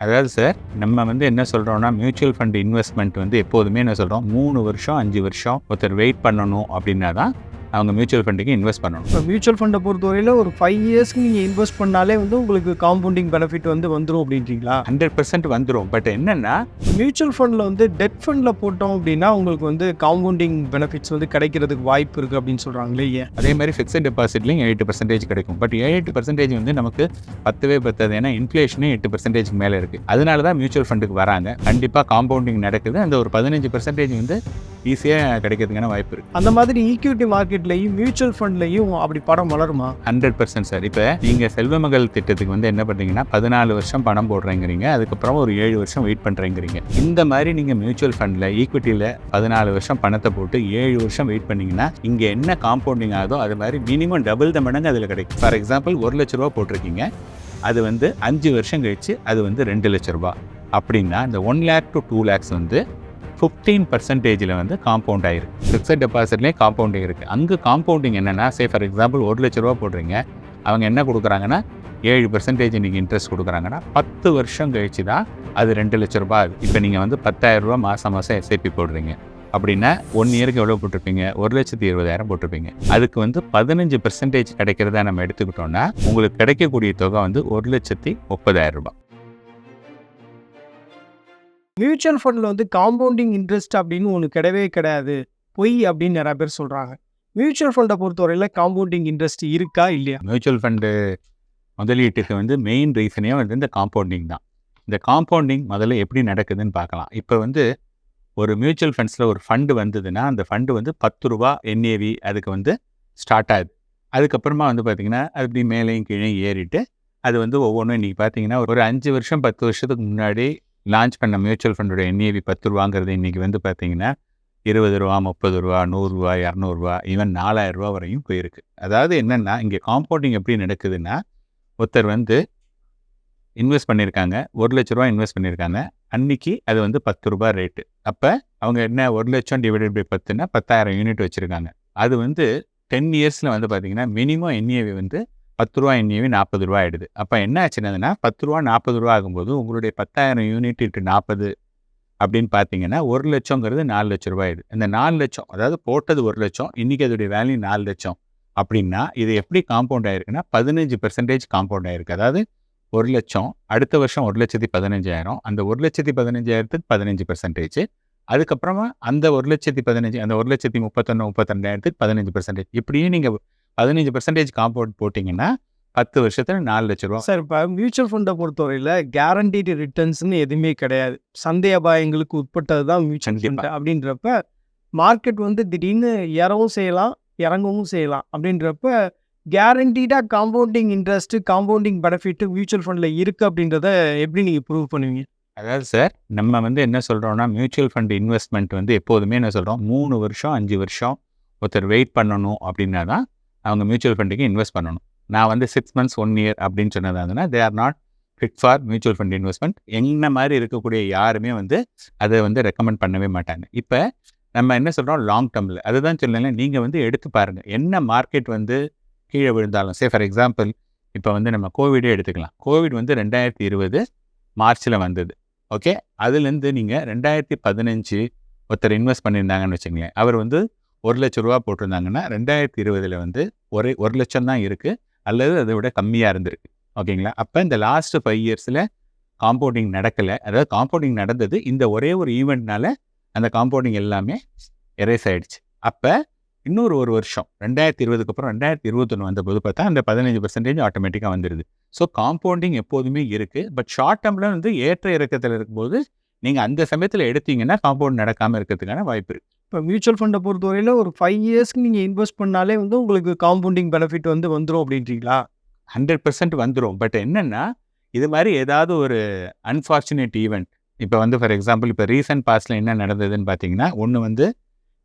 அதாவது சார் நம்ம வந்து என்ன சொல்கிறோம்னா மியூச்சுவல் ஃபண்ட் இன்வெஸ்ட்மெண்ட் வந்து எப்போதுமே என்ன சொல்கிறோம் மூணு வருஷம் அஞ்சு வருஷம் ஒருத்தர் வெயிட் பண்ணணும் அப்படின்னா தான் அவங்க மியூச்சுவல் ஃபண்டுக்கு இன்வெஸ்ட் பண்ணணும். இப்போ மியூச்சுவல் ஃபண்டை பொறுத்தவரையில் ஒரு ஃபைவ் இயர்ஸ்க்கு நீங்கள் இன்வெஸ்ட் பண்ணாலே வந்து உங்களுக்கு காம்பவுண்டிங் பெனிஃபிட் வந்து வந்துடும் அப்படின்றீங்களா? ஹண்ட்ரட் பர்சன்ட் வந்துடும் பட் என்னென்னா மியூச்சுவல் ஃபண்டில் வந்து டெட் ஃபண்டில் போட்டோம் அப்படின்னா உங்களுக்கு வந்து காம்பவுண்டிங் பெனிஃபிட்ஸ் வந்து கிடைக்கிறதுக்கு வாய்ப்பு இருக்குது அப்படின்னு சொல்கிறாங்களே ஏன்? அதே மாதிரி ஃபிக்ஸட் டெபாசிட்லையும் எயிட்டு பர்சன்டேஜ் கிடைக்கும். பட் எயிட்டு பர்சன்டேஜ் வந்து நமக்கு பத்தவே பத்தாது. ஏன்னா இன்ஃப்ளேஷனே எட்டு பர்சன்டேஜ்க்கு மேலே இருக்குது அதனால தான் மியூச்சுவல் ஃபண்டுக்கு வராங்க. கண்டிப்பாக காம்பவுண்டிங் நடக்குது. அந்த ஒரு பதினஞ்சு பர்சன்டேஜ் வந்து ஈஸியாக கிடைக்கிறதுக்கான வாய்ப்பு இருக்குது அந்த மாதிரி ஈக்விட்டி மார்க்கெட்லையும் மியூச்சுவல் ஃபண்ட்லையும் அப்படி படம் வளருமா? ஹண்ட்ரட் பர்சன்ட் சார் இப்போ நீங்கள் செல்வமகள் திட்டத்துக்கு வந்து என்ன பண்ணுறீங்கன்னா பதினாலு வருஷம் பணம் போடுறேங்கிறீங்க அதுக்கப்புறம் ஒரு ஏழு வருஷம் வெயிட் பண்ணுறேங்கிறீங்க இந்த மாதிரி நீங்கள் மியூச்சுவல் ஃபண்டில் ஈக்விட்டியில் பதினாலு வருஷம் பணத்தை போட்டு ஏழு வருஷம் வெயிட் பண்ணீங்கன்னா இங்கே என்ன காம்பவுண்டிங் ஆகுதோ அது மாதிரி மினிமம் டபுள் த மடங்கு அதில் கிடைக்கும். ஃபார் எக்ஸாம்பிள் ஒரு லட்ச ரூபா போட்டிருக்கீங்க அது வந்து அஞ்சு வருஷம் கழிச்சு அது வந்து ரெண்டு லட்ச ரூபா. அப்படின்னா இந்த one lakh to two lakhs வந்து ஃபிஃப்டீன் பர்சன்டேஜில் வந்து காம்பவுண்ட் ஆயிருக்கு. ஃபிக்ஸட் டெபாசிட்லேயே காம்பவுண்டிங் இருக்குது அங்கே காம்பவுண்டிங் என்னென்னா சே ஃபார் எக்ஸாம்பிள் ஒரு லட்ச ரூபா போடுறீங்க. அவங்க என்ன கொடுக்குறாங்கன்னா ஏழு பர்சன்டேஜ் நீங்கள் இன்ட்ரெஸ்ட் கொடுக்குறாங்கன்னா பத்து வருஷம் கழிச்சு தான் அது ரெண்டு லட்ச ரூபா இப்போ நீங்கள் வந்து பத்தாயிரரூபா மாதம் மாதம் எஸ்ஐபி போடுறீங்க. அப்படின்னா ஒன் இயருக்கு எவ்வளோ போட்டிருப்பீங்க? ஒரு லட்சத்தி இருபதாயிரம் போட்டிருப்பீங்க. அதுக்கு வந்து பதினஞ்சு பர்சன்டேஜ் கிடைக்கிறதா நம்ம எடுத்துக்கிட்டோம்னா உங்களுக்கு கிடைக்கக்கூடிய தொகை வந்து ஒரு லட்சத்தி முப்பதாயிரம் ரூபாய். மியூச்சுவல் ஃபண்டில் வந்து காம்பவுண்டிங் இன்ட்ரெஸ்ட் அப்படின்னு ஒன்று கிடையவே கிடையாது. பொய் அப்படின்னு நிறைய பேர் சொல்கிறாங்க மியூச்சுவல் ஃபண்டை பொறுத்தவரையில் காம்பவுண்டிங் இன்ட்ரெஸ்ட் இருக்கா இல்லையா? மியூச்சுவல் ஃபண்டு முதலீட்டுக்கு வந்து மெயின் ரீசனே வந்து இந்த காம்பவுண்டிங் தான். இந்த காம்பவுண்டிங் முதல்ல எப்படி நடக்குதுன்னு பார்க்கலாம். இப்போ வந்து ஒரு மியூச்சுவல் ஃபண்ட்ஸில் ஒரு ஃபண்டு வந்ததுன்னா அந்த ஃபண்டு வந்து பத்து ரூபா என்ஏவி அதுக்கு வந்து ஸ்டார்ட் ஆகுது. அதுக்கப்புறமா வந்து பார்த்திங்கன்னா அது இப்படி மேலேயும் கீழே ஏறிட்டு அது வந்து ஒவ்வொன்றும் இன்றைக்கி பார்த்தீங்கன்னா ஒரு அஞ்சு வருஷம் பத்து வருஷத்துக்கு முன்னாடி லான்ச் பண்ண மியூச்சுவல் ஃபண்டோட என்ஏவி பத்து ரூபாங்கிறது இன்றைக்கி வந்து பார்த்திங்கன்னா இருபது ரூபா முப்பது ரூபா நூறுரூவா இரநூறுவா ஈவன் நாலாயிரம் வரையும் போயிருக்கு. அதாவது என்னென்னா இங்கே காம்பவுண்டிங் எப்படி நடக்குதுன்னா ஒருத்தர் வந்து இன்வெஸ்ட் பண்ணியிருக்காங்க ஒரு லட்ச ரூபா இன்வெஸ்ட் பண்ணியிருக்காங்க அன்னைக்கு அது வந்து பத்து ரூபா ரேட்டு அப்போ அவங்க என்ன ஒரு லட்சம் டிவைடட் பை பத்துனா பத்தாயிரம் யூனிட் வச்சுருக்காங்க. அது வந்து டென் இயர்ஸில் வந்து பார்த்திங்கன்னா மினிமம் என்ஏவி வந்து பத்து ரூபா என்ஏவி நாற்பது ரூபா ஆயிடுது. அப்போ என்ன ஆச்சுன்னா பத்து ரூபா நாற்பது ரூபா ஆகும்போது உங்களுடைய பத்தாயிரம் யூனிட் இட்டு நாற்பது அப்படின்னு பார்த்தீங்கன்னா ஒரு லட்சங்கிறது நாலு லட்ச ரூபாய் ஆகிடுது இந்த நாலு லட்சம் அதாவது போட்டது ஒரு லட்சம் இன்றைக்கி அதோடைய வேல்யூ நாலு லட்சம் அப்படின்னா இது எப்படி காம்பவுண்ட் ஆகிருக்குன்னா பதினஞ்சு பெர்சன்டேஜ் காம்பவுண்ட் ஆகிருக்கு அதாவது ஒரு லட்சம் அடுத்த வருஷம் ஒரு லட்சத்தி பதினஞ்சாயிரம் அந்த ஒரு லட்சத்தி பதினஞ்சாயிரத்துக்கு பதினஞ்சு பெர்சன்டேஜ் அதுக்கப்புறமா அந்த ஒரு லட்சத்தி பதினஞ்சு அந்த ஒரு லட்சத்தி முப்பத்தொன்று முப்பத்திரெண்டாயிரத்துக்கு பதினஞ்சு பெர்சன்டேஜ் இப்படியும் நீங்கள் பதினஞ்சு பெர்சன்டேஜ் காம்பவுண்ட் போட்டிங்கன்னா பத்து வருஷத்துல நாலு லட்ச ரூபா. சார் இப்போ மியூச்சுவல் ஃபண்டை பொறுத்தவரையில் கேரண்டீடு ரிட்டர்ன்ஸ்னு எதுவுமே கிடையாது. சந்தை அபாயங்களுக்கு உட்பட்டது தான் மியூச்சுவல். ஃபண்ட் அப்படின்றப்ப மார்க்கெட் வந்து திடீர்னு ஏறவும் செய்யலாம் இறங்கவும் செய்யலாம் அப்படின்றப்ப கேரண்டீடாக compounding interest compounding benefit mutual ஃபண்டில் இருக்குது அப்படின்றத எப்படி நீங்கள் ப்ரூவ் பண்ணுவீங்க? அதாவது சார் நம்ம வந்து என்ன சொல்கிறோம்னா மியூச்சுவல் ஃபண்ட் இன்வெஸ்ட்மெண்ட் வந்து எப்போதுமே என்ன சொல்கிறோம் மூணு வருஷம் அஞ்சு வருஷம் ஒருத்தர் வெயிட் பண்ணணும் அப்படின்னா தான் அவங்க மியூச்சுவல் ஃபண்டுக்கு இன்வெஸ்ட் பண்ணணும். நான் வந்து சிக்ஸ் மந்த்ஸ் ஒன் இயர் அப்படின்னு சொன்னதாங்கன்னா they are not fit for mutual fund investment என்ன மாதிரி இருக்கக்கூடிய யாருமே வந்து அதை வந்து ரெக்கமெண்ட் பண்ணவே மாட்டாங்க. இப்போ நம்ம என்ன சொல்கிறோம் லாங் டேர்மில் அதுதான் சொல்லலை நீங்கள் வந்து எடுத்து பாருங்கள் என்ன மார்க்கெட் வந்து கீழே விழுந்தாலும் சே ஃபார் எக்ஸாம்பிள் இப்போ வந்து நம்ம கோவிடே எடுத்துக்கலாம். கோவிட் வந்து ரெண்டாயிரத்தி இருபது மார்ச்சில் வந்தது. ஓகே அதுலேருந்து நீங்கள் ரெண்டாயிரத்தி பதினஞ்சு ஒருத்தர் இன்வெஸ்ட் பண்ணியிருந்தாங்கன்னு வச்சுங்களேன் அவர் வந்து ஒரு லட்ச ரூபா போட்டிருந்தாங்கன்னா ரெண்டாயிரத்தி இருபதில் வந்து ஒரே ஒரு லட்சம் தான் இருக்குது அல்லது அதை விட கம்மியாக இருந்திருக்கு. ஓகேங்களா? அப்போ இந்த லாஸ்ட் ஃபைவ் இயர்ஸில் காம்பவுண்டிங் நடக்கலை. அதாவது காம்பவுண்டிங் நடந்தது. இந்த ஒரே ஒரு ஈவெண்ட்னால அந்த காம்பவுண்டிங் எல்லாமே எரேஸ் ஆயிடுச்சு. அப்போ இன்னொரு ஒரு வருஷம் ரெண்டாயிரத்தி இருபதுக்கு அப்புறம் ரெண்டாயிரத்தி இருபத்தொன்று வந்தபோது பார்த்தா அந்த பதினஞ்சு பர்சன்டேஜ் ஆட்டோமேட்டிக்காக வந்துடுது ஸோ காம்பவுண்டிங் எப்போதுமே இருக்குது பட் ஷார்ட் டேர்மில் வந்து ஏற்ற இறக்கத்தில் இருக்கும்போது நீங்கள் அந்த சமயத்தில் எடுத்தீங்கன்னா காம்பவுண்ட் நடக்காமல் இருக்கிறதுக்கான வாய்ப்பு இருக்குது இப்போ மியூச்சுவல் ஃபண்டை பொறுத்தவரையில் ஒரு ஃபைவ் இயர்ஸ்க்கு நீங்கள் இன்வெஸ்ட் பண்ணாலே வந்து உங்களுக்கு காம்பவுண்டிங் பெனிஃபிட் வந்து வந்துடும் அப்படின்றீங்களா? ஹண்ட்ரட் பர்சன்ட் வந்துடும் பட் என்னென்னா இது மாதிரி ஏதாவது ஒரு அன்ஃபார்ச்சுனேட் ஈவெண்ட் இப்போ வந்து ஃபார் எக்ஸாம்பிள் இப்போ ரீசன்ட் பாஸ்டில் என்ன நடந்ததுன்னு பார்த்தீங்கன்னா ஒன்று வந்து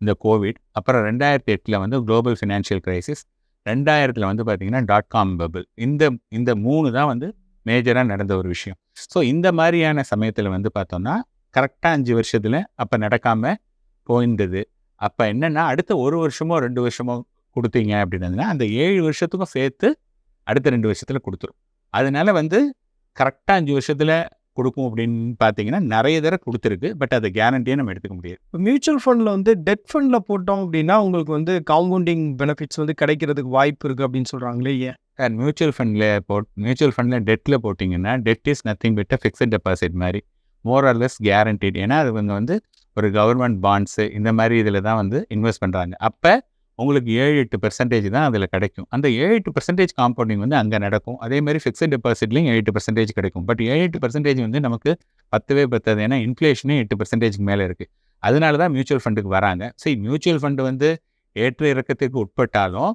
இந்த கோவிட் அப்புறம் ரெண்டாயிரத்தி எட்டில் வந்து குளோபல் ஃபினான்ஷியல் கிரைசிஸ் ரெண்டாயிரத்தில் வந்து பார்த்தீங்கன்னா டாட் காம் பபிள் இந்த இந்த மூணு தான் வந்து மேஜராக நடந்த ஒரு விஷயம். ஸோ இந்த மாதிரியான சமயத்தில் வந்து பார்த்தோம்னா கரெக்டாக அஞ்சு வருஷத்தில் அப்போ நடக்காமல் போயிருந்தது. அப்போ என்னென்னா அடுத்த ஒரு வருஷமோ ரெண்டு வருஷமோ கொடுத்தீங்க அப்படின்னா அந்த ஏழு வருஷத்துக்கும் சேர்த்து அடுத்த ரெண்டு வருஷத்தில் கொடுத்துரும். அதனால வந்து கரெக்டாக அஞ்சு வருஷத்தில் கொடுக்கும் அப்படின்னு பார்த்தீங்கன்னா நிறைய தடவை கொடுத்துருக்கு. பட் அதை கேரண்டியே நம்ம எடுத்துக்க முடியாது. இப்போ மியூச்சுவல் ஃபண்டில் வந்து டெட் ஃபண்டில் போட்டோம் அப்படின்னா உங்களுக்கு வந்து காம்பவுண்டிங் பெனிஃபிட்ஸ் வந்து கிடைக்கிறதுக்கு வாய்ப்பு இருக்குது அப்படின்னு சொல்கிறாங்களே ஏன்? சார் மியூச்சுவல் ஃபண்டில் போட் மியூச்சுவல் ஃபண்டில் டெட்டில் போட்டிங்கன்னா debt is nothing but fixed deposit மாதிரி மோர் ஆர் லெஸ் கேரண்டட் ஏன்னா அது வந்து ஒரு கவர்மெண்ட் பாண்ட்ஸு இந்த மாதிரி இதில் தான் வந்து இன்வெஸ்ட் பண்ணுறாங்க அப்போ உங்களுக்கு ஏழு எட்டு பெர்சன்டேஜ் தான் அதில் கிடைக்கும். அந்த ஏழு எட்டு பெர்சன்டேஜ் காம்பவுண்டிங் வந்து அங்கே நடக்கும். அதே மாதிரி ஃபிக்ஸட் டெபாசிட்லையும் ஏழு எட்டு பெர்சன்டேஜ் கிடைக்கும். பட் ஏழு எட்டு பெர்சன்டேஜ் வந்து நமக்கு பத்தவே பத்தாது. ஏன்னா இன்ஃப்ளேஷனே எட்டு பெர்சன்டேஜ்க்கு மேலே இருக்குது அதனால தான் மியூச்சுவல் ஃபண்டுக்கு வராங்க. சரி மியூச்சுவல் ஃபண்டு வந்து ஏற்ற இறக்கத்துக்கு உட்பட்டாலும்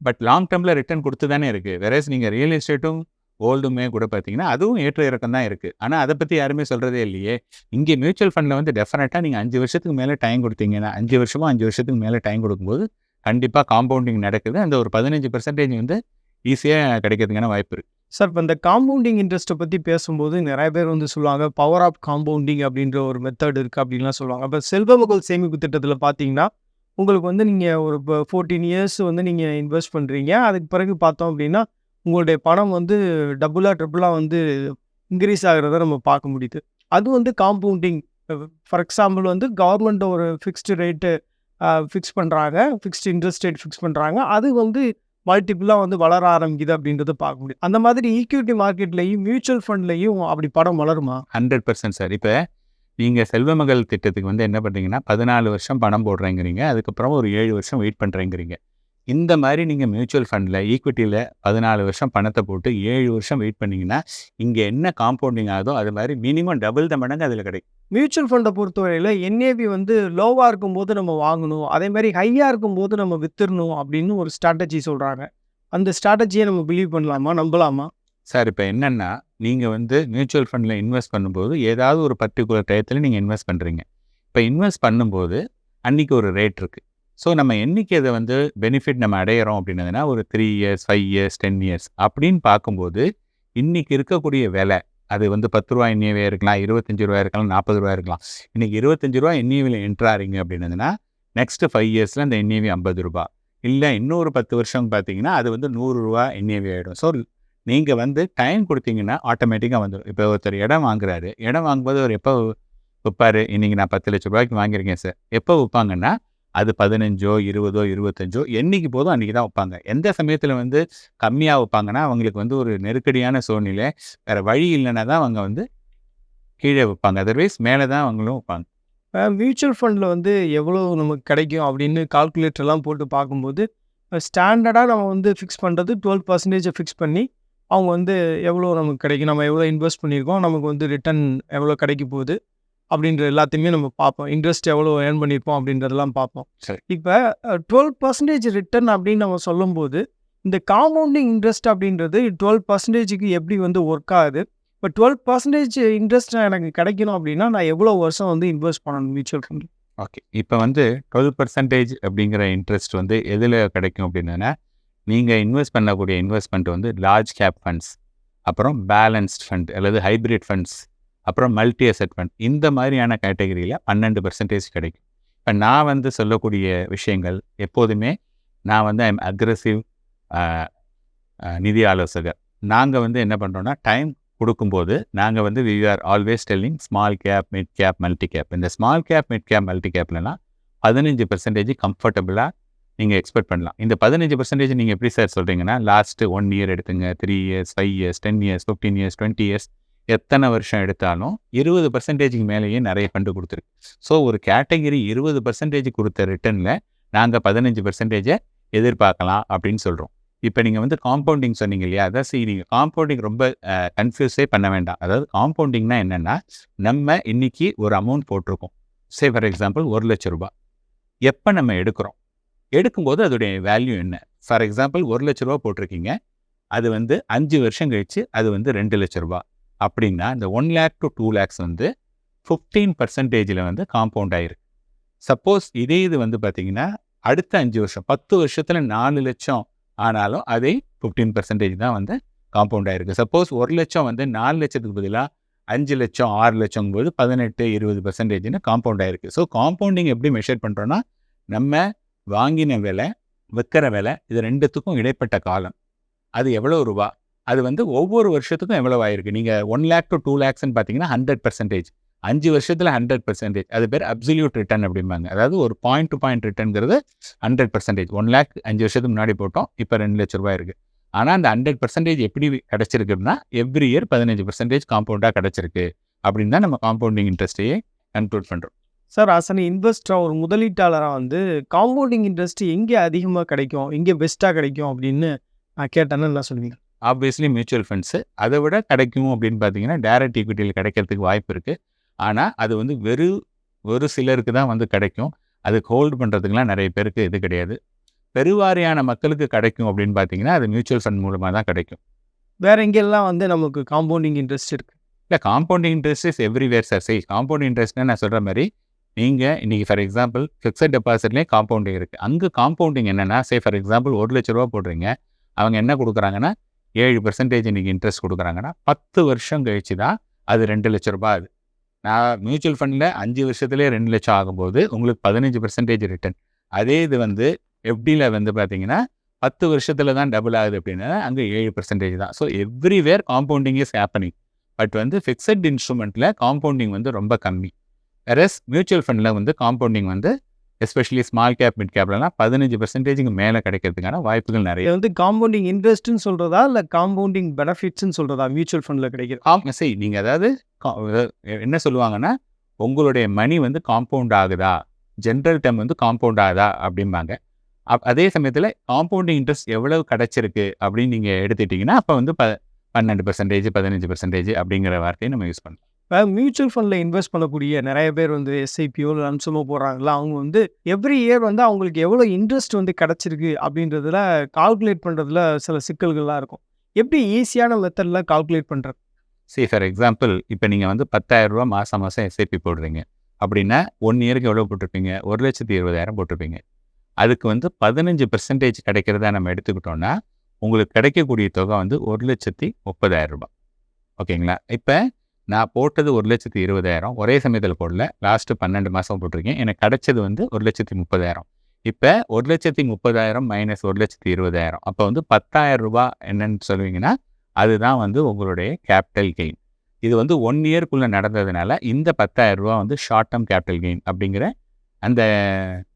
பட் லாங் டேர்மில் ரிட்டர்ன் கொடுத்து தானே இருக்குது வேறேஸ் நீங்கள் ரியல் எஸ்டேட்டும் கோல்டுமே கூட பார்த்தீங்கன்னா அதுவும் ஏற்ற இறக்கம் தான் இருக்குது ஆனால் அதை பற்றி யாருமே சொல்கிறதே இல்லையே. இங்கே மியூச்சுவல் ஃபண்டில் வந்து டெஃபினட்டாக நீங்கள் அஞ்சு வருஷத்துக்கு மேலே டைம் கொடுத்தீங்கன்னா அஞ்சு வருஷமோ அஞ்சு வருஷத்துக்கு மேலே டைம் கொடுக்கும்போது கண்டிப்பாக காம்பவுண்டிங் நடக்குது. அந்த ஒரு பதினஞ்சு பெர்சன்டேஜ் வந்து ஈஸியாக கிடைக்கிறதுக்கான வாய்ப்பு இருக்குது சார் இப்போ இந்த காம்பவுண்டிங் இன்ட்ரெஸ்ட்டை பற்றி பேசும்போது நிறைய பேர் வந்து சொல்லுவாங்க பவர் ஆஃப் காம்பவுண்டிங் அப்படின்ற ஒரு மெத்தட் இருக்குது அப்படின்லாம் சொல்லுவாங்க. இப்போ செல்வமகள் சேமிப்பு திட்டத்தில் பார்த்தீங்கன்னா உங்களுக்கு வந்து நீங்கள் ஒரு இப்போ ஃபோர்டீன் இயர்ஸ் வந்து நீங்கள் இன்வெஸ்ட் பண்ணுறீங்க அதுக்கு பிறகு பார்த்தோம் அப்படின்னா உங்களுடைய பணம் வந்து டபுளாக ட்ரிபிளாக வந்து இன்க்ரீஸ் ஆகிறத நம்ம பார்க்க முடியுது. அது வந்து காம்பவுண்டிங் ஃபார் எக்ஸாம்பிள் வந்து கவர்மெண்ட் ஒரு ஃபிக்ஸ்டு ரேட்டு ஃபிக்ஸ் பண்ணுறாங்க ஃபிக்ஸ்டு இன்ட்ரெஸ்ட் ரேட் ஃபிக்ஸ் பண்ணுறாங்க அது வந்து மல்டிபிளாக வந்து வளர ஆரம்பிக்குது அப்படின்றத பார்க்க முடியும். அந்த மாதிரி ஈக்விட்டி மார்க்கெட்லையும் மியூச்சுவல் ஃபண்ட்லேயும் அப்படி படம் வளருமா? ஹண்ட்ரட் பர்சன்ட் சார் இப்போ நீங்கள் செல்வமகள் திட்டத்துக்கு வந்து என்ன பண்ணுறீங்கன்னா பதினாலு வருஷம் பணம் போடுறேங்கிறீங்க. அதுக்கப்புறம் ஒரு ஏழு வருஷம் வெயிட் பண்ணுறேங்கிறீங்க இந்த மாதிரி நீங்கள் மியூச்சுவல் ஃபண்டில் ஈக்விட்டியில் பதினாலு வருஷம் பணத்தை போட்டு ஏழு வருஷம் வெயிட் பண்ணிங்கன்னா இங்கே என்ன காம்பவுண்டிங் ஆகுதோ அது மாதிரி மினிமம் டபுள் த மடங்கு அதில் கிடைக்கும். மியூச்சுவல் ஃபண்டை பொறுத்தவரையில் என்ஏபி வந்து லோவாக இருக்கும்போது நம்ம வாங்கணும் அதே மாதிரி ஹையாக இருக்கும்போது நம்ம வித்துடணும் அப்படின்னு ஒரு ஸ்ட்ராட்டஜி சொல்கிறாங்க அந்த ஸ்ட்ராட்டஜியை நம்ம பிலீவ் பண்ணலாமா நம்பலாமா? சார் இப்போ என்னென்னா நீங்கள் வந்து மியூச்சுவல் ஃபண்டில் இன்வெஸ்ட் பண்ணும்போது ஏதாவது ஒரு பர்டிகுலர் டயத்தில் நீங்கள் இன்வெஸ்ட் பண்ணுறீங்க இப்போ இன்வெஸ்ட் பண்ணும்போது அன்றைக்கி ஒரு ரேட் இருக்குது ஸோ நம்ம என்னைக்கு அதை வந்து பெனிஃபிட் நம்ம அடையிறோம் அப்படின்னதுன்னா ஒரு three years five years ten years அப்படின்னு பார்க்கும்போது இன்றைக்கி இருக்கக்கூடிய விலை அது வந்து பத்து ரூபா எண்ணியவே இருக்கலாம் இருபத்தஞ்சி ரூபா இருக்கலாம் நாற்பது ரூபா இருக்கலாம். இன்றைக்கி இருபத்தஞ்சி ரூபா எண்ணியவில் என்ட்ராரிங்க அப்படின்னதுன்னா நெக்ஸ்ட்டு ஃபைவ் இயர்ஸில் அந்த எண்ணியவி ஐம்பது ரூபா. இல்லை இன்னொரு பத்து வருஷம் பார்த்தீங்கன்னா அது வந்து நூறுரூவா எண்ணியவி ஆகிடும் ஸோ நீங்கள் வந்து டைம் கொடுத்தீங்கன்னா ஆட்டோமேட்டிக்காக வந்துடும் இப்போ ஒருத்தர் இடம் வாங்குறாரு. இடம் வாங்கும்போது அவர் எப்போ விற்பாரு இன்றைக்கி நான் பத்து லட்ச ரூபாய்க்கு வாங்கியிருக்கேன் சார் எப்போ விற்பாங்கன்னா அது பதினஞ்சோ இருபதோ இருபத்தஞ்சோ என்னைக்கு போதும் அன்றைக்கி தான் வைப்பாங்க. எந்த சமயத்தில் வந்து கம்மியாக வைப்பாங்கன்னா அவங்களுக்கு வந்து ஒரு நெருக்கடியான சூழ்நிலை வேறு வழி இல்லைன்னா தான் அவங்க வந்து கீழே வைப்பாங்க. அதர்வைஸ் மேலே தான் அவங்களும் வைப்பாங்க. மியூச்சுவல் ஃபண்டில் வந்து எவ்வளோ நமக்கு கிடைக்கும் அப்படின்னு கால்குலேட்டர்லாம் போட்டு பார்க்கும்போது ஸ்டாண்டர்டாக நம்ம வந்து ஃபிக்ஸ் பண்ணுறது டுவெல் பர்சன்டேஜை ஃபிக்ஸ் பண்ணி அவங்க வந்து எவ்வளோ நமக்கு கிடைக்கும் நம்ம எவ்வளோ இன்வெஸ்ட் பண்ணியிருக்கோம் நமக்கு வந்து ரிட்டர்ன் எவ்வளோ கிடைக்க போகுது. அப்படின்ற எல்லாத்தையுமே நம்ம பார்ப்போம். இன்ட்ரெஸ்ட் எவ்வளோ ஏர்ன் பண்ணியிருப்போம் அப்படின்றதெல்லாம் பார்ப்போம். சரி. இப்போ டுவெல் பர்சன்டேஜ் ரிட்டர்ன் அப்படின்னு நம்ம சொல்லும்போது இந்த காம்பவுண்டிங் இன்ட்ரெஸ்ட் அப்படின்றது டுவெல் பர்சன்டேஜுக்கு எப்படி வந்து ஒர்க் ஆகுது? இப்போ டுவெல் பர்சன்டேஜ் இன்ட்ரெஸ்ட் எனக்கு கிடைக்கணும் அப்படின்னா நான் எவ்வளோ வருஷம் வந்து இன்வெஸ்ட் பண்ணணும் மியூச்சுவல் ஃபண்ட் ஓகே இப்போ வந்து டுவெல் பர்சன்டேஜ் அப்படிங்கிற இன்ட்ரெஸ்ட் வந்து எதில் கிடைக்கும் அப்படின்னா நீங்கள் இன்வெஸ்ட் பண்ணக்கூடிய இன்வெஸ்ட்மெண்ட் வந்து லார்ஜ் கேப் ஃபண்ட்ஸ் அப்புறம் பேலன்ஸ்ட் ஃபண்ட் அல்லது ஹைப்ரிட் ஃபண்ட்ஸ் அப்புறம் மல்டி அசெட் ஃபண்ட் இந்த மாதிரியான கேட்டகரியில் பன்னெண்டு பர்சன்டேஜ் கிடைக்கும். இப்போ நான் வந்து சொல்லக்கூடிய விஷயங்கள் எப்போதுமே நான் வந்து ஐம் அக்ரஸிவ் நிதி ஆலோசகர். நாங்கள் வந்து என்ன பண்ணுறோன்னா டைம் கொடுக்கும்போது நாங்கள் வந்து we are always telling small cap mid cap multi cap இந்த small cap mid cap multi கேப்லலாம் பதினஞ்சு பர்சன்டேஜ் கம்ஃபர்டபுளாக நீங்கள் எக்ஸ்பெக்ட் பண்ணலாம். இந்த பதினஞ்சு பர்சன்டேஜ் நீங்கள் எப்படி சார் சொல்கிறீங்கன்னா லாஸ்ட்டு ஒன் இயர் எடுத்துங்க. Three years five years ten years fifteen years twenty years எத்தனை வருஷம் எடுத்தாலும் இருபது பர்சன்டேஜுக்கு மேலேயே நிறைய ஃபண்டு கொடுத்துருக்கு. ஸோ ஒரு கேட்டகிரி இருபது பர்சன்டேஜ் கொடுத்த ரிட்டர்னில் நாங்கள் பதினஞ்சு பர்சன்டேஜை எதிர்பார்க்கலாம் அப்படின்னு சொல்கிறோம் இப்போ நீங்கள் வந்து காம்பவுண்டிங் சொன்னீங்க இல்லையா? அதான் சரி நீங்கள் காம்பவுண்டிங் ரொம்ப கன்ஃபியூஸே பண்ண வேண்டாம். அதாவது காம்பவுண்டிங்னா என்னென்னா நம்ம இன்னைக்கு ஒரு அமௌண்ட் போட்டிருக்கோம். சே ஃபார் எக்ஸாம்பிள் ஒரு லட்ச ரூபா எப்போ நம்ம எடுக்கிறோம்? எடுக்கும்போது அதோடைய வேல்யூ என்ன? ஃபார் எக்ஸாம்பிள் ஒரு லட்ச ரூபா போட்டிருக்கீங்க. அது வந்து அஞ்சு வருஷம் கழிச்சு அது வந்து ரெண்டு லட்ச ரூபா அப்படின்னா இந்த one lakh to two lakhs வந்து ஃபிஃப்டீன் பர்சன்டேஜில் வந்து காம்பவுண்ட் ஆயிருக்கு. சப்போஸ் இதே இது வந்து பார்த்தீங்கன்னா அடுத்த அஞ்சு வருஷம் பத்து வருஷத்தில் நாலு லட்சம் ஆனாலும் அதே ஃபிஃப்டீன் பர்சன்டேஜ் தான் வந்து காம்பவுண்ட் ஆயிருக்கு. சப்போஸ் ஒரு லட்சம் வந்து நாலு லட்சத்துக்கு பதிலாக அஞ்சு லட்சம் ஆறு லட்சம் போது பதினெட்டு இருபது பர்சன்டேஜ்னு காம்பவுண்ட் ஆயிருக்கு. ஸோ காம்பவுண்டிங் எப்படி மெஷர் பண்ணுறோன்னா நம்ம வாங்கின விலை விற்கிற விலை இது ரெண்டுத்துக்கும் இடைப்பட்ட காலம். அது எவ்வளோ ரூபா? அது வந்து ஒவ்வொரு வருஷத்துக்கும் எவ்வளோ ஆயிருக்கு? நீங்கள் ஒன் லேக் டு டூ லேக்ஸ்ன்னு பார்த்தீங்கன்னா ஹண்ட்ரட் பர்சன்டேஜ் அஞ்சு வருஷத்தில் ஹண்ட்ரட் பர்சன்டேஜ் அது பேர் அப்சல்யூட் ரிட்டர்ன் அப்படிம்பாங்க. அதாவது ஒரு பாயிண்ட் டு பாயிண்ட் ரிட்டர்ன்கிறது ஹண்ட்ரட் பர்சன்டேஜ் ஒன் லேக் அஞ்சு வருஷத்துக்கு முன்னாடி போட்டோம் இப்போ ரெண்டு லட்ச ரூபாய் இருக்குது ஆனால் அந்த ஹண்ட்ரட் பர்சன்டேஜ் எப்படி கிடச்சிருக்குன்னா எவ்ரி இயர் பதினஞ்சு பர்சன்டேஜ் காம்பவுண்டாக கிடச்சிருக்கு அப்படின்னு தான் நம்ம காம்பவுண்டிங் இன்ட்ரெஸ்ட்டையே கன்க்ளூட் பண்ணுறோம் சார் அசன் இன்வெஸ்டராக ஒரு முதலீட்டாளராக வந்து காம்பவுண்டிங் இன்ட்ரெஸ்ட் எங்கே அதிகமாக கிடைக்கும்? எங்கே பெஸ்ட்டாக கிடைக்கும் அப்படின்னு நான் கேட்டேன்னு எல்லாம் சொல்லுவீங்க. ஆப்வியஸ்லி மியூச்சுவல் ஃபண்ட்ஸு அதை விட கிடைக்கும் அப்படின்னு பார்த்தீங்கன்னா டேரக்ட் ஈக்விட்டியில் கிடைக்கிறதுக்கு வாய்ப்பு இருக்குது ஆனால் அது வந்து வெறும் ஒரு சிலருக்கு தான் வந்து கிடைக்கும். அதுக்கு ஹோல்டு பண்ணுறதுக்குலாம் நிறைய பேருக்கு இது கிடையாது. பெருவாரியான மக்களுக்கு கிடைக்கும் அப்படின்னு பார்த்தீங்கன்னா அது மியூச்சுவல் ஃபண்ட் மூலமாக தான் கிடைக்கும். வேற எங்கெல்லாம் வந்து நமக்கு காம்பவுண்டிங் இன்ட்ரெஸ்ட் இருக்கு? இல்லை compounding interest is everywhere sir சரி காம்பவுண்டிங் இன்ட்ரெஸ்ட்னா நான் சொல்கிற மாதிரி நீங்கள் இன்றைக்கி ஃபார் எக்ஸாம்பிள் ஃபிக்ஸட் டெபாசிட்லேயே காம்பவுண்டிங் இருக்குது அங்கே காம்பவுண்டிங் என்னென்னா சே ஃபார் எக்ஸாம்பிள் ஒரு லட்ச ரூபா போடுறீங்க. அவங்க என்ன கொடுக்குறாங்கன்னா ஏழு பர்சன்டேஜ் இன்றைக்கி இன்ட்ரெஸ்ட் கொடுக்குறாங்கன்னா பத்து வருஷம் கழிச்சு தான் அது ரெண்டு லட்ச ரூபாய் அது நான் மியூச்சுவல் ஃபண்டில் அஞ்சு வருஷத்துலேயே ரெண்டு லட்சம் ஆகும்போது உங்களுக்கு பதினஞ்சு பர்சன்டேஜ் ரிட்டர்ன் அதே இது வந்து எஃப்டியில் வந்து பார்த்தீங்கன்னா பத்து வருஷத்தில் தான் டபுள் ஆகுது அப்படின்னா அங்கே ஏழு பர்சன்டேஜ் தான். So everywhere compounding is happening but வந்து ஃபிக்ஸட் இன்ஸ்ட்ருமெண்ட்டில் காம்பவுண்டிங் வந்து ரொம்ப கம்மி. வேறஸ் மியூச்சுவல் ஃபண்டில் வந்து காம்பவுண்டிங் வந்து எஸ்பெஷலி ஸ்மால் கேப் மிட் கேப்லலாம் பதினஞ்சு பர்சன்டேஜுக்கு மேலே கிடைக்கிறதுக்கான வாய்ப்புகள் நிறைய. இது வந்து காம்பவுண்டிங் இன்ட்ரெஸ்ட்னு சொல்றதா இல்லை காம்பவுண்டிங் பெனிஃபிட்ஸ்னு சொல்றதா மியூச்சுவல் ஃபண்டில் கிடைக்கிறது காம் சரி நீங்கள் அதாவது என்ன சொல்லுவாங்கன்னா உங்களுடைய மணி வந்து காம்பவுண்ட் ஆகுதா? ஜென்ரல் டேர்ம் வந்து காம்பவுண்ட் ஆகுதா? அப்படிம்பாங்க. அப் அதே சமயத்தில் காம்பவுண்டிங் இன்ட்ரெஸ்ட் எவ்வளவு கிடைச்சிருக்கு அப்படின்னு நீங்கள் எடுத்துட்டிங்கன்னா அப்போ வந்து ப பன்னெண்டு பர்சன்டேஜ் பதினஞ்சு பர்சன்டேஜ் அப்படிங்கிற வார்த்தையை நம்ம யூஸ் பண்ணலாம். மியூச்சுவல் ஃபண்டில் இன்வெஸ்ட் பண்ணக்கூடிய நிறைய பேர் வந்து எஸ்ஐபியோ இல்லை லம்சமோ போடுறாங்களா அவங்க வந்து எவ்ரி இயர் வந்து அவங்களுக்கு எவ்வளோ இன்ட்ரெஸ்ட் வந்து கிடச்சிருக்கு அப்படின்றதுல கால்குலேட் பண்ணுறதுல சில சிக்கல்கள்லாம் இருக்கும். எப்படி ஈஸியான மெத்தடில் கால்குலேட் பண்ணுறது சரி ஃபார் எக்ஸாம்பிள் இப்போ நீங்கள் வந்து 10000 ரூபா மாதம் மாதம் எஸ்ஐபி போடுறீங்க. அப்படின்னா ஒன் இயருக்கு எவ்வளோ போட்டிருப்பீங்க? ஒரு லட்சத்தி இருபதாயிரம் போட்டிருப்பீங்க. அதுக்கு வந்து பதினஞ்சு பெர்சன்டேஜ் கிடைக்கிறதா நம்ம எடுத்துக்கிட்டோம்னா உங்களுக்கு கிடைக்கக்கூடிய தொகை வந்து ஒரு லட்சத்தி முப்பதாயிரம் ரூபாய். ஓகேங்களா? இப்போ நான் போட்டது ஒரு லட்சத்தி இருபதாயிரம். ஒரே சமயத்தில் போடல. லாஸ்ட்டு பன்னெண்டு மாதம் போட்டிருக்கேன். எனக்கு கிடச்சது வந்து ஒரு லட்சத்தி முப்பதாயிரம். இப்போ ஒரு லட்சத்தி முப்பதாயிரம் மைனஸ் ஒரு லட்சத்தி இருபதாயிரம். அப்போ வந்து பத்தாயிரம் ரூபாய் என்னன்னு சொல்லுவீங்கன்னா அதுதான் வந்து உங்களுடைய கேபிட்டல் கெயின் இது வந்து ஒன் இயர்க்குள்ளே நடந்ததுனால இந்த 10000 ரூபா வந்து ஷார்ட் டேர்ம் கேபிட்டல் கெயின் அப்படிங்கிற அந்த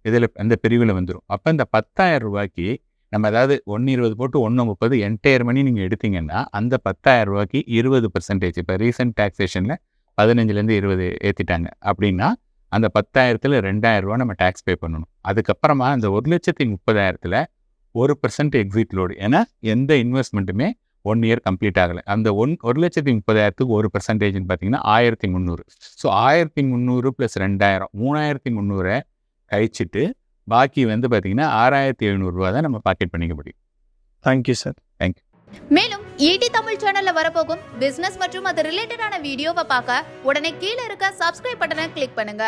இதில் அந்த பிரிவில் வந்துடும் அப்போ இந்த 10000 ரூபாய்க்கு நம்ம ஏதாவது ஒன்று இருபது போட்டு ஒன்று முப்பது என்டையர் மணி நீங்கள் எடுத்தீங்கன்னா அந்த 10000 ரூபாய்க்கு இருபது பர்சன்டேஜ் இப்போ ரீசெண்ட் டாக்ஸேஷனில் பதினஞ்சுலேருந்து இருபது ஏற்றிட்டாங்க அப்படின்னா அந்த பத்தாயிரத்தில் ரெண்டாயிரம் ரூபா நம்ம டேக்ஸ் பே பண்ணணும். அதுக்கப்புறமா அந்த ஒரு லட்சத்தி முப்பதாயிரத்தில் ஒரு பர்சன்ட் எக்ஸிட் லோடு ஏன்னா எந்த இன்வெஸ்ட்மெண்ட்டுமே ஒன் இயர் கம்ப்ளீட் ஆகலை. அந்த ஒன் ஒரு லட்சத்தி முப்பதாயிரத்துக்கு ஒரு பர்சன்டேஜ்னு பார்த்தீங்கன்னா ஆயிரத்தி முந்நூறு. ஸோ ஆயிரத்தி முந்நூறு ப்ளஸ் ரெண்டாயிரம் மூணாயிரத்தி முந்நூறை கழிச்சிட்டு பாக்கி வந்து பார்த்தீங்கன்னா ஆறாயிரத்தி எழுநூறுரூவா தான் நம்ம பாக்கெட் பண்ணிக்க முடியும். தேங்க்யூ சார் மேலும் ஈடி தமிழ் சேனல்ல வரப்போகும் பிசினஸ் மற்றும் அது ரிலேட்டடான வீடியோவை பார்க்க உடனே கீழே இருக்க சப்ஸ்கிரைப் பட்டனை கிளிக் பண்ணுங்க.